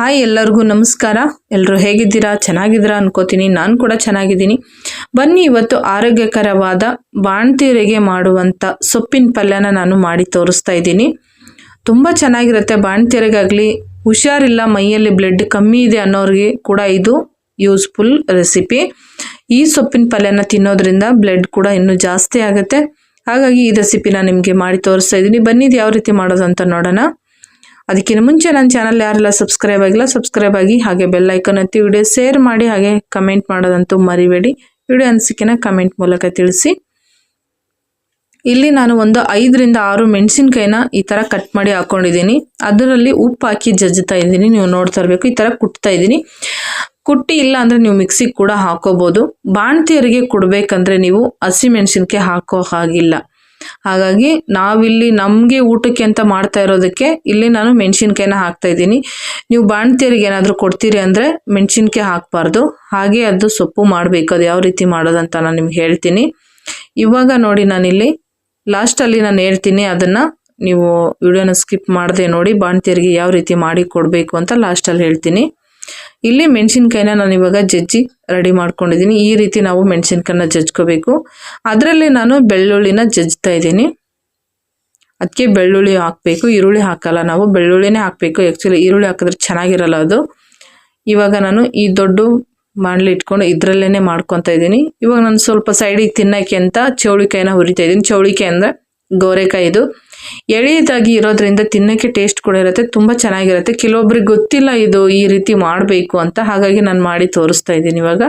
Hi ಎಲ್ಲರಿಗೂ ನಮಸ್ಕಾರ. ಎಲ್ಲರೂ ಹೇಗಿದ್ದೀರಾ? ಚೆನ್ನಾಗಿದ್ದೀರಾ ಅನ್ಕೋತೀನಿ. ನಾನು ಕೂಡ ಚೆನ್ನಾಗಿದ್ದೀನಿ. ಬನ್ನಿ ಇವತ್ತು ಆರೋಗ್ಯಕರವಾದ ಬಾಣ್ತೀರಿಗೆ ಮಾಡುವಂಥ ಸೊಪ್ಪಿನ ಪಲ್ಯನ ನಾನು ಮಾಡಿ ತೋರಿಸ್ತಾ ಇದ್ದೀನಿ. ತುಂಬ ಚೆನ್ನಾಗಿರುತ್ತೆ ಬಾಣ್ತೀರಿಗಾಗಲಿ. ಹುಷಾರಿಲ್ಲ, ಮೈಯಲ್ಲಿ ಬ್ಲಡ್ ಕಮ್ಮಿ ಇದೆ ಅನ್ನೋರಿಗೆ ಕೂಡ ಇದು ಯೂಸ್ಫುಲ್ ರೆಸಿಪಿ ಈ ಸೊಪ್ಪಿನ ಪಲ್ಯನ ತಿನ್ನೋದ್ರಿಂದ ಬ್ಲಡ್ ಕೂಡ ಇನ್ನೂ ಜಾಸ್ತಿ ಆಗುತ್ತೆ. ಹಾಗಾಗಿ ಈ ರೆಸಿಪಿನ ನಿಮಗೆ ಮಾಡಿ ತೋರಿಸ್ತಾ ಇದ್ದೀನಿ. ಬನ್ನಿ ಇದು ಯಾವ ರೀತಿ ಮಾಡೋದು ಅಂತ ನೋಡೋಣ. ಅದಕ್ಕಿಂತ ಮುಂಚೆ ನನ್ನ ಚಾನಲ್ ಯಾರೆಲ್ಲ ಸಬ್ಸ್ಕ್ರೈಬ್ ಆಗಿಲ್ಲ ಸಬ್ಸ್ಕ್ರೈಬ್ ಆಗಿ ಹಾಗೆ ಬೆಲ್ ಐಕನ್ ಹತ್ತಿ ವಿಡಿಯೋ ಶೇರ್ ಮಾಡಿ ಹಾಗೆ ಕಮೆಂಟ್ ಮಾಡೋದಂತೂ ಮರಿಬೇಡಿ. ವಿಡಿಯೋ ಅನಿಸಿಕೆನ ಕಮೆಂಟ್ ಮೂಲಕ ತಿಳಿಸಿ. ಇಲ್ಲಿ ನಾನು ಒಂದು ಐದರಿಂದ ಆರು ಮೆಣಸಿನ್ಕಾಯಿನ ಈ ಥರ ಕಟ್ ಮಾಡಿ ಹಾಕೊಂಡಿದ್ದೀನಿ. ಅದರಲ್ಲಿ ಉಪ್ಪು ಹಾಕಿ ಜಜ್ಜುತ್ತಾ ಇದ್ದೀನಿ. ನೀವು ನೋಡ್ತಾ ಇರಬೇಕು, ಈ ಥರ ಕುಟ್ತಾ ಇದ್ದೀನಿ. ಕುಟ್ಟಿ ಇಲ್ಲ ಅಂದರೆ ನೀವು ಮಿಕ್ಸಿಗೆ ಕೂಡ ಹಾಕೋಬೋದು. ಬಾಣ್ತಿಯರಿಗೆ ಕೊಡಬೇಕಂದ್ರೆ ನೀವು ಹಸಿ ಮೆಣಸಿನ್ಕಾಯಿ ಹಾಕೋ ಹಾಗಿಲ್ಲ. ಹಾಗಾಗಿ ನಾವಿಲ್ಲಿ ನಮಗೆ ಊಟಕ್ಕೆ ಅಂತ ಮಾಡ್ತಾ ಇರೋದಕ್ಕೆ ಇಲ್ಲಿ ನಾನು ಮೆಣಸಿನ್ಕಾಯಿನ ಹಾಕ್ತಾ ಇದ್ದೀನಿ. ನೀವು ಬಾಣ್ತಿಯರಿಗೆ ಏನಾದರೂ ಕೊಡ್ತೀರಿ ಅಂದರೆ ಮೆಣಸಿನ್ಕಾಯಿ ಹಾಕಬಾರ್ದು. ಹಾಗೆ ಅದು ಸೊಪ್ಪು ಮಾಡಬೇಕು. ಅದು ಯಾವ ರೀತಿ ಮಾಡೋದಂತ ನಾನು ನಿಮ್ಗೆ ಹೇಳ್ತೀನಿ. ಇವಾಗ ನೋಡಿ ನಾನಿಲ್ಲಿ ಲಾಸ್ಟಲ್ಲಿ ನಾನು ಹೇಳ್ತೀನಿ ಅದನ್ನು. ನೀವು ವಿಡಿಯೋನ ಸ್ಕಿಪ್ ಮಾಡದೆ ನೋಡಿ ಬಾಣ್ತಿಯರಿಗೆ ಯಾವ ರೀತಿ ಮಾಡಿ ಕೊಡಬೇಕು ಅಂತ ಲಾಸ್ಟಲ್ಲಿ ಹೇಳ್ತೀನಿ. ಇಲ್ಲಿ ಮೆಣಸಿನ್ಕಾಯಿನ ನಾನು ಇವಾಗ ಜಜ್ಜಿ ರೆಡಿ ಮಾಡ್ಕೊಂಡಿದ್ದೀನಿ. ಈ ರೀತಿ ನಾವು ಮೆಣಸಿನ್ಕಾಯಿನ ಜಜ್ಕೋಬೇಕು ಅದರಲ್ಲಿ ನಾನು ಬೆಳ್ಳುಳ್ಳಿನ ಜಜ್ತಾ ಇದ್ದೀನಿ. ಅದಕ್ಕೆ ಬೆಳ್ಳುಳ್ಳಿ ಹಾಕಬೇಕು. ಈರುಳ್ಳಿ ಹಾಕಲ್ಲ ನಾವು. ಬೆಳ್ಳುಳ್ಳಿನೇ ಹಾಕಬೇಕು. ಆ್ಯಕ್ಚುಲಿ ಈರುಳ್ಳಿ ಹಾಕಿದ್ರೆ ಚೆನ್ನಾಗಿರಲ್ಲ ಅದು. ಇವಾಗ ನಾನು ಈ ದೊಡ್ಡ ಬಾಣಲಿ ಇಟ್ಕೊಂಡು ಇದರಲ್ಲೇ ಮಾಡ್ಕೊತಾ ಇದ್ದೀನಿ. ಇವಾಗ ನಾನು ಸ್ವಲ್ಪ ಸೈಡಿಗೆ ತಿನ್ನೋಕ್ಕೆ ಅಂತ ಚೌಳಿಕಾಯಿನ ಹುರಿತಾ ಇದ್ದೀನಿ. ಚೌಳಿಕಾಯಿ ಅಂದರೆ ಗೋರೆಕಾಯಿ ಇದು. ಎಳೆಯದಾಗಿ ಇರೋದ್ರಿಂದ ತಿನ್ನೋಕ್ಕೆ ಟೇಸ್ಟ್ ಕೂಡ ಇರುತ್ತೆ, ತುಂಬ ಚೆನ್ನಾಗಿರುತ್ತೆ. ಕೆಲವೊಬ್ರಿಗೆ ಗೊತ್ತಿಲ್ಲ ಇದು ಈ ರೀತಿ ಮಾಡಬೇಕು ಅಂತ, ಹಾಗಾಗಿ ನಾನು ಮಾಡಿ ತೋರಿಸ್ತಾ ಇದ್ದೀನಿ ಇವಾಗ.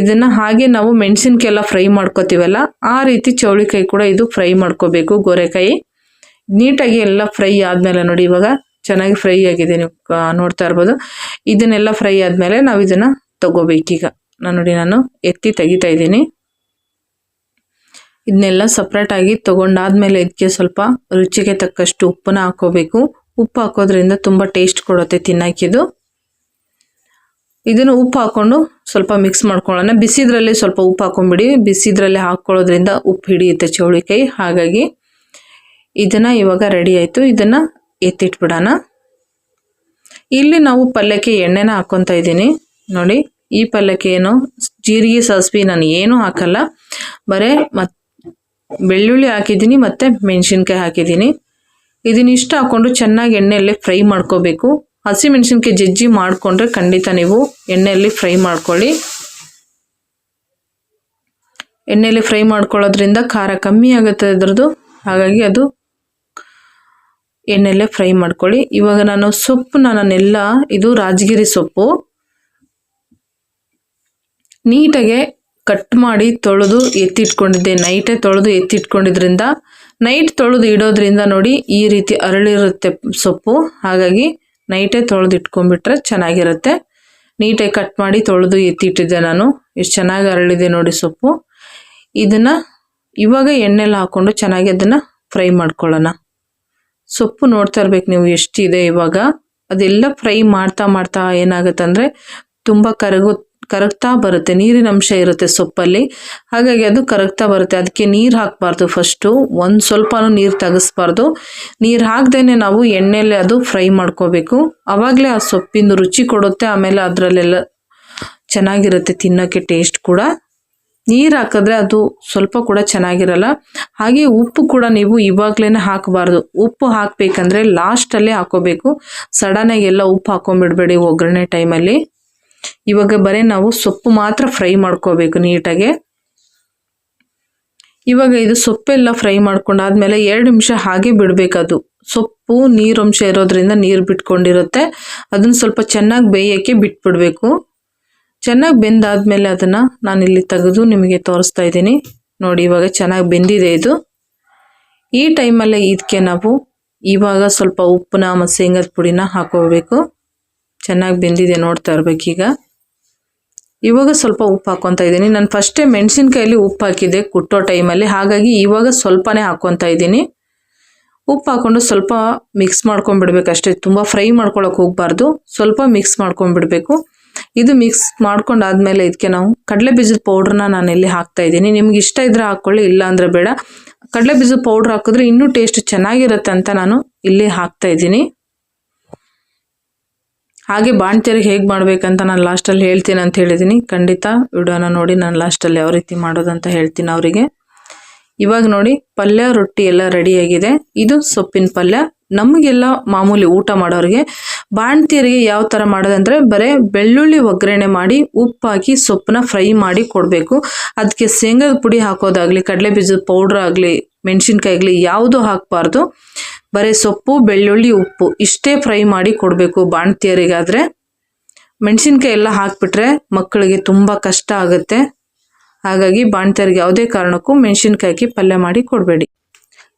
ಇದನ್ನು ಹಾಗೆ ನಾವು ಮೆಣಸಿನ್ಕಾಯಿ ಫ್ರೈ ಮಾಡ್ಕೋತೀವಲ್ಲ, ಆ ರೀತಿ ಚೌಳಿಕಾಯಿ ಕೂಡ ಇದು ಫ್ರೈ ಮಾಡ್ಕೋಬೇಕು ಗೋರೆಕಾಯಿ. ನೀಟಾಗಿ ಎಲ್ಲ ಫ್ರೈ ಆದಮೇಲೆ ನೋಡಿ ಇವಾಗ, ಚೆನ್ನಾಗಿ ಫ್ರೈ ಆಗಿದೆ ನೀವು ನೋಡ್ತಾ ಇರ್ಬೋದು. ಇದನ್ನೆಲ್ಲ ಫ್ರೈ ಆದಮೇಲೆ ನಾವು ಇದನ್ನು ತಗೋಬೇಕೀಗ. ನಾನು ನೋಡಿ ನಾನು ಎತ್ತಿ ತೆಗಿತಾ ಇದ್ದೀನಿ. ಇದನ್ನೆಲ್ಲ ಸಪ್ರೇಟಾಗಿ ತೊಗೊಂಡಾದಮೇಲೆ ಇದಕ್ಕೆ ಸ್ವಲ್ಪ ರುಚಿಗೆ ತಕ್ಕಷ್ಟು ಉಪ್ಪನ್ನ ಹಾಕೋಬೇಕು. ಉಪ್ಪು ಹಾಕೋದ್ರಿಂದ ತುಂಬ ಟೇಸ್ಟ್ ಕೊಡುತ್ತೆ ತಿನ್ನಕ್ಕಿದು ಇದನ್ನು ಉಪ್ಪು ಹಾಕೊಂಡು ಸ್ವಲ್ಪ ಮಿಕ್ಸ್ ಮಾಡ್ಕೊಳ್ಳೋಣ. ಬಿಸಿದ್ರಲ್ಲಿ ಸ್ವಲ್ಪ ಉಪ್ಪು ಹಾಕೊಂಡ್ಬಿಡಿ. ಬಿಸಿದ್ರಲ್ಲಿ ಹಾಕೊಳ್ಳೋದ್ರಿಂದ ಉಪ್ಪು ಹಿಡಿಯುತ್ತೆ ಚೌಳಿಕಾಯಿ ಹಾಗಾಗಿ ಇದನ್ನು ಇವಾಗ ರೆಡಿ ಆಯಿತು. ಇದನ್ನು ಎತ್ತಿಟ್ಬಿಡೋಣ. ಇಲ್ಲಿ ನಾವು ಪಲ್ಯಕ್ಕೆ ಎಣ್ಣೆನ ಹಾಕ್ಕೊತಾ ಇದ್ದೀನಿ. ನೋಡಿ, ಈ ಪಲ್ಯಕ್ಕೆ ಏನು ಜೀರಿಗೆ ಸಾಸಿವೆ ನಾನು ಏನೂ ಹಾಕಲ್ಲ. ಬರೇ ಮತ್ ಬೆಳ್ಳುಳ್ಳಿ ಹಾಕಿದ್ದೀನಿ ಮತ್ತು ಮೆಣಸಿನ್ಕಾಯಿ ಹಾಕಿದ್ದೀನಿ. ಇದನ್ನಿಷ್ಟು ಹಾಕ್ಕೊಂಡು ಚೆನ್ನಾಗಿ ಎಣ್ಣೆಯಲ್ಲಿ ಫ್ರೈ ಮಾಡ್ಕೋಬೇಕು. ಹಸಿ ಮೆಣಸಿನ್ಕಾಯಿ ಜಜ್ಜಿ ಮಾಡಿಕೊಂಡ್ರೆ ಖಂಡಿತ ನೀವು ಎಣ್ಣೆಯಲ್ಲಿ ಫ್ರೈ ಮಾಡ್ಕೊಳ್ಳಿ. ಎಣ್ಣೆಯಲ್ಲಿ ಫ್ರೈ ಮಾಡ್ಕೊಳ್ಳೋದ್ರಿಂದ ಖಾರ ಕಮ್ಮಿ ಆಗುತ್ತೆ ಅದರದ್ದು. ಹಾಗಾಗಿ ಅದು ಎಣ್ಣೆಲ್ಲೇ ಫ್ರೈ ಮಾಡ್ಕೊಳ್ಳಿ. ಇವಾಗ ನಾನು ಸೊಪ್ಪು ನಾನೆಲ್ಲ, ಇದು ರಾಜಗಿರಿ ಸೊಪ್ಪು. ನೀಟಾಗೆ ಕಟ್ ಮಾಡಿ ತೊಳೆದು ಎತ್ತಿಟ್ಕೊಂಡಿದ್ದೆ. ನೈಟೇ ತೊಳೆದು ಎತ್ತಿಟ್ಕೊಂಡಿದ್ರಿಂದ ನೈಟ್ ತೊಳೆದು ಇಡೋದ್ರಿಂದ ನೋಡಿ ಈ ರೀತಿ ಅರಳಿರುತ್ತೆ ಸೊಪ್ಪು. ಹಾಗಾಗಿ ನೈಟೇ ತೊಳೆದು ಇಟ್ಕೊಂಡ್ಬಿಟ್ರೆ ಚೆನ್ನಾಗಿರುತ್ತೆ. ನೀಟಾಗಿ ಕಟ್ ಮಾಡಿ ತೊಳೆದು ಎತ್ತಿಟ್ಟಿದ್ದೆ ನಾನು. ಎಷ್ಟು ಚೆನ್ನಾಗಿ ಅರಳಿದೆ ನೋಡಿ ಸೊಪ್ಪು. ಇದನ್ನು ಇವಾಗ ಎಣ್ಣೆಲ್ಲ ಹಾಕ್ಕೊಂಡು ಚೆನ್ನಾಗಿ ಅದನ್ನು ಫ್ರೈ ಮಾಡ್ಕೊಳ್ಳೋಣ. ಸೊಪ್ಪು ನೋಡ್ತಾ ಇರ್ಬೇಕು ನೀವು ಎಷ್ಟಿದೆ ಇವಾಗ. ಅದೆಲ್ಲ ಫ್ರೈ ಮಾಡ್ತಾ ಮಾಡ್ತಾ ಏನಾಗುತ್ತೆ ಅಂದರೆ ತುಂಬ ಕರಗು ಕರಗ್ತಾ ಬರುತ್ತೆ, ನೀರಿನ ಅಂಶ ಇರುತ್ತೆ ಸೊಪ್ಪಲ್ಲಿ. ಹಾಗಾಗಿ ಅದು ಕರಗ್ತಾ ಬರುತ್ತೆ, ಅದಕ್ಕೆ ನೀರು ಹಾಕಬಾರ್ದು ಫಸ್ಟು ಒಂದು ಸ್ವಲ್ಪನೂ ನೀರು ತೆಗೆಸ್ಬಾರ್ದು. ನೀರು ಹಾಕ್ದೇ ನಾವು ಎಣ್ಣೆಯಲ್ಲಿ ಅದು ಫ್ರೈ ಮಾಡ್ಕೋಬೇಕು. ಆವಾಗಲೇ ಆ ಸೊಪ್ಪಿನ ರುಚಿ ಕೊಡುತ್ತೆ, ಆಮೇಲೆ ಅದರಲ್ಲೆಲ್ಲ ಚೆನ್ನಾಗಿರುತ್ತೆ ತಿನ್ನೋಕ್ಕೆ ಟೇಸ್ಟ್ ಕೂಡ. ನೀರು ಹಾಕಿದ್ರೆ ಅದು ಸ್ವಲ್ಪ ಕೂಡ ಚೆನ್ನಾಗಿರಲ್ಲ. ಹಾಗೆ ಉಪ್ಪು ಕೂಡ ನೀವು ಇವಾಗಲೇ ಹಾಕಬಾರ್ದು. ಉಪ್ಪು ಹಾಕಬೇಕಂದ್ರೆ ಲಾಸ್ಟಲ್ಲೇ ಹಾಕೋಬೇಕು. ಸಡನ್ನಾಗಿ ಎಲ್ಲ ಉಪ್ಪು ಹಾಕೊಂಡ್ಬಿಡ್ಬೇಡಿ ಒಗ್ಗರಣೆ ಟೈಮಲ್ಲಿ ಇವಾಗ ಬರೀ ನಾವು ಸೊಪ್ಪು ಮಾತ್ರ ಫ್ರೈ ಮಾಡ್ಕೋಬೇಕು ನೀಟಾಗೆ. ಇವಾಗ ಇದು ಸೊಪ್ಪೆಲ್ಲ ಫ್ರೈ ಮಾಡ್ಕೊಂಡಾದ್ಮೇಲೆ ಎರಡು ನಿಮಿಷ ಹಾಗೆ ಬಿಡಬೇಕದು. ಸೊಪ್ಪು ನೀರಂಶ ಇರೋದ್ರಿಂದ ನೀರು ಬಿಟ್ಕೊಂಡಿರುತ್ತೆ. ಅದನ್ನ ಸ್ವಲ್ಪ ಚೆನ್ನಾಗಿ ಬೇಯೋಕ್ಕೆ ಬಿಟ್ಬಿಡ್ಬೇಕು. ಚೆನ್ನಾಗಿ ಬೆಂದಾದ್ಮೇಲೆ ಅದನ್ನು ಇಲ್ಲಿ ತೆಗೆದು ನಿಮಗೆ ತೋರಿಸ್ತಾ ಇದ್ದೀನಿ. ನೋಡಿ ಇವಾಗ ಚೆನ್ನಾಗಿ ಬೆಂದಿದೆ ಇದು. ಈ ಟೈಮಲ್ಲೇ ಇದಕ್ಕೆ ನಾವು ಇವಾಗ ಸ್ವಲ್ಪ ಉಪ್ಪನ್ನ, ಮತ್ತು ಶೇಂಗದ ಪುಡಿನ ಹಾಕೋಬೇಕು. ಚೆನ್ನಾಗಿ ಬೆಂದಿದೆ ನೋಡ್ತಾ ಇರ್ಬೇಕೀಗ ಇವಾಗ ಸ್ವಲ್ಪ ಉಪ್ಪು ಹಾಕ್ಕೊತಾ ಇದ್ದೀನಿ. ನಾನು ಫಸ್ಟೇ ಮೆಣಸಿನ್ಕಾಯಲ್ಲಿ ಉಪ್ಪು ಹಾಕಿದ್ದೆ ಕುಟ್ಟೋ ಟೈಮಲ್ಲಿ ಹಾಗಾಗಿ ಇವಾಗ ಸ್ವಲ್ಪನೇ ಹಾಕ್ಕೊತಾ ಇದ್ದೀನಿ. ಉಪ್ಪು ಹಾಕ್ಕೊಂಡು ಸ್ವಲ್ಪ ಮಿಕ್ಸ್ ಮಾಡ್ಕೊಂಡ್ಬಿಡ್ಬೇಕು ಅಷ್ಟೇ. ತುಂಬ ಫ್ರೈ ಮಾಡ್ಕೊಳಕ್ಕೆ ಹೋಗಬಾರ್ದು. ಸ್ವಲ್ಪ ಮಿಕ್ಸ್ ಮಾಡ್ಕೊಂಡ್ಬಿಡ್ಬೇಕು. ಇದು ಮಿಕ್ಸ್ ಮಾಡ್ಕೊಂಡಾದ್ಮೇಲೆ ಇದಕ್ಕೆ ನಾವು ಕಡಲೆ ಬೀಜದ ಪೌಡ್ರನ್ನ ನಾನು ಇಲ್ಲಿ ಹಾಕ್ತಾ ಇದ್ದೀನಿ. ನಿಮ್ಗೆ ಇಷ್ಟ ಇದ್ರೆ ಹಾಕ್ಕೊಳ್ಳಿ ಇಲ್ಲ ಅಂದರೆ ಬೇಡ. ಕಡಲೆ ಬೀಜದ ಪೌಡ್ರ್ ಹಾಕಿದ್ರೆ ಇನ್ನೂ ಟೇಸ್ಟ್ ಚೆನ್ನಾಗಿರುತ್ತೆ ಅಂತ ನಾನು ಇಲ್ಲಿ ಹಾಕ್ತಾ ಇದ್ದೀನಿ. ಹಾಗೆ ಬಾಣ್ತಿಯರಿಗೆ ಹೇಗೆ ಮಾಡ್ಬೇಕಂತ ನಾನು ಲಾಸ್ಟಲ್ಲಿ ಹೇಳ್ತೀನಿ ಅಂತ ಹೇಳಿದ್ದೀನಿ ಖಂಡಿತ ವಿಡಿಯೋನ ನೋಡಿ ನಾನು ಲಾಸ್ಟಲ್ಲಿ ಯಾವ ರೀತಿ ಮಾಡೋದಂತ ಹೇಳ್ತೀನಿ ಅವರಿಗೆ. ಇವಾಗ ನೋಡಿ, ಪಲ್ಯ ರೊಟ್ಟಿ ಎಲ್ಲ ರೆಡಿಯಾಗಿದೆ ಇದು ಸೊಪ್ಪಿನ ಪಲ್ಯ. ನಮಗೆಲ್ಲ ಮಾಮೂಲಿ ಊಟ ಮಾಡೋರಿಗೆ ಬಾಣ್ತಿಯರಿಗೆ ಯಾವ ಥರ ಮಾಡೋದಂದ್ರೆ ಬರೀ ಬೆಳ್ಳುಳ್ಳಿ ಒಗ್ಗರಣೆ ಮಾಡಿ ಉಪ್ಪು ಹಾಕಿ ಸೊಪ್ಪನ್ನ ಫ್ರೈ ಮಾಡಿ ಕೊಡಬೇಕು. ಅದಕ್ಕೆ ಶೇಂಗದ ಪುಡಿ ಹಾಕೋದಾಗಲಿ ಕಡಲೆ ಬೀಜದ ಪೌಡ್ರ್ ಆಗಲಿ, ಮೆಣಸಿನ್ಕಾಯಿ ಆಗಲಿ, ಯಾವುದು ಹಾಕಬಾರ್ದು. ಬರೀ ಸೊಪ್ಪು, ಬೆಳ್ಳುಳ್ಳಿ, ಉಪ್ಪು ಇಷ್ಟೇ ಫ್ರೈ ಮಾಡಿ ಕೊಡಬೇಕು ಬಾಣ್ತಿಯರಿಗಾದರೆ. ಮೆಣಸಿನ್ಕಾಯಿ ಎಲ್ಲ ಹಾಕ್ಬಿಟ್ರೆ ಮಕ್ಕಳಿಗೆ ತುಂಬ ಕಷ್ಟ ಆಗುತ್ತೆ. ಹಾಗಾಗಿ ಬಾಣ್ತಿಯರಿಗೆ ಯಾವುದೇ ಕಾರಣಕ್ಕೂ ಮೆಣಸಿನ್ಕಾಯಿ ಪಲ್ಯ ಮಾಡಿ ಕೊಡಬೇಡಿ.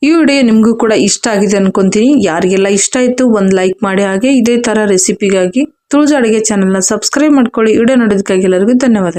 ಈ ವಿಡಿಯೋ ನಿಮಗೂ ಕೂಡ ಇಷ್ಟ ಆಗಿದೆ ಅನ್ಕೊಂತೀನಿ. ಯಾರಿಗೆಲ್ಲ ಇಷ್ಟ ಆಯಿತು ಒಂದು ಲೈಕ್ ಮಾಡಿ ಹಾಗೆ ಇದೇ ಥರ ರೆಸಿಪಿಗಾಗಿ ತುಳಜಾಡಿಗೆ ಅಡುಗೆ ಚಾನಲ್ನ ಸಬ್ಸ್ಕ್ರೈಬ್ ಮಾಡ್ಕೊಳ್ಳಿ. ವಿಡಿಯೋ ನೋಡೋದಕ್ಕಾಗಿ ಎಲ್ಲರಿಗೂ ಧನ್ಯವಾದ